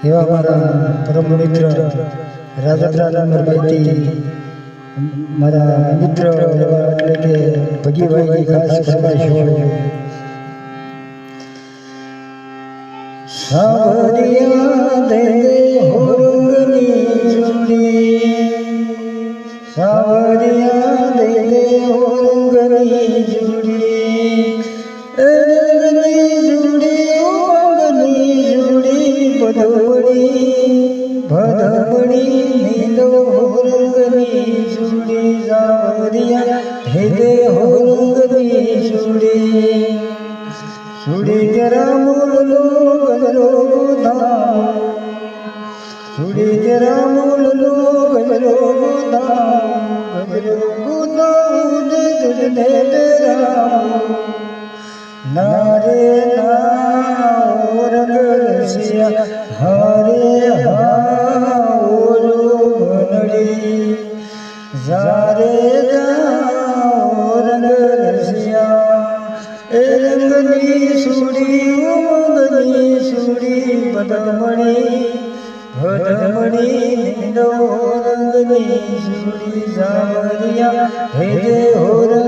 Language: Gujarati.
એવા મારા પરમ મિત્ર રાજપરા નંબરભાઈથી મારા મિત્ર એવા એટલે કે ભગીભાઈની ખાસ ફરમાઈશ હોય સાવરિયા દે હોરંગની જોડી સાવરિયા દે હોરંગની જોડી રંગની જોડી ઉમંગની જોડી ભદવડી ભદવડી નીલો હોરંગની જોડી સાવરિયા દે હોરંગની જોડી સુડી જરા મૂલનો ગગલો ગોધામ સુડી જરા મૂલનો ગગલો ગોધામ ગગલો ગોધામ દુર્ને બેરામ નારે ના રંગ રસિયા હરે હા ઓરો ભનડી જારે રંગ રસિયા એ રંગની સુડી ઉમંગની સુડી બદમણી ભદમણી રંગની સુડી સાવરિયા હે હો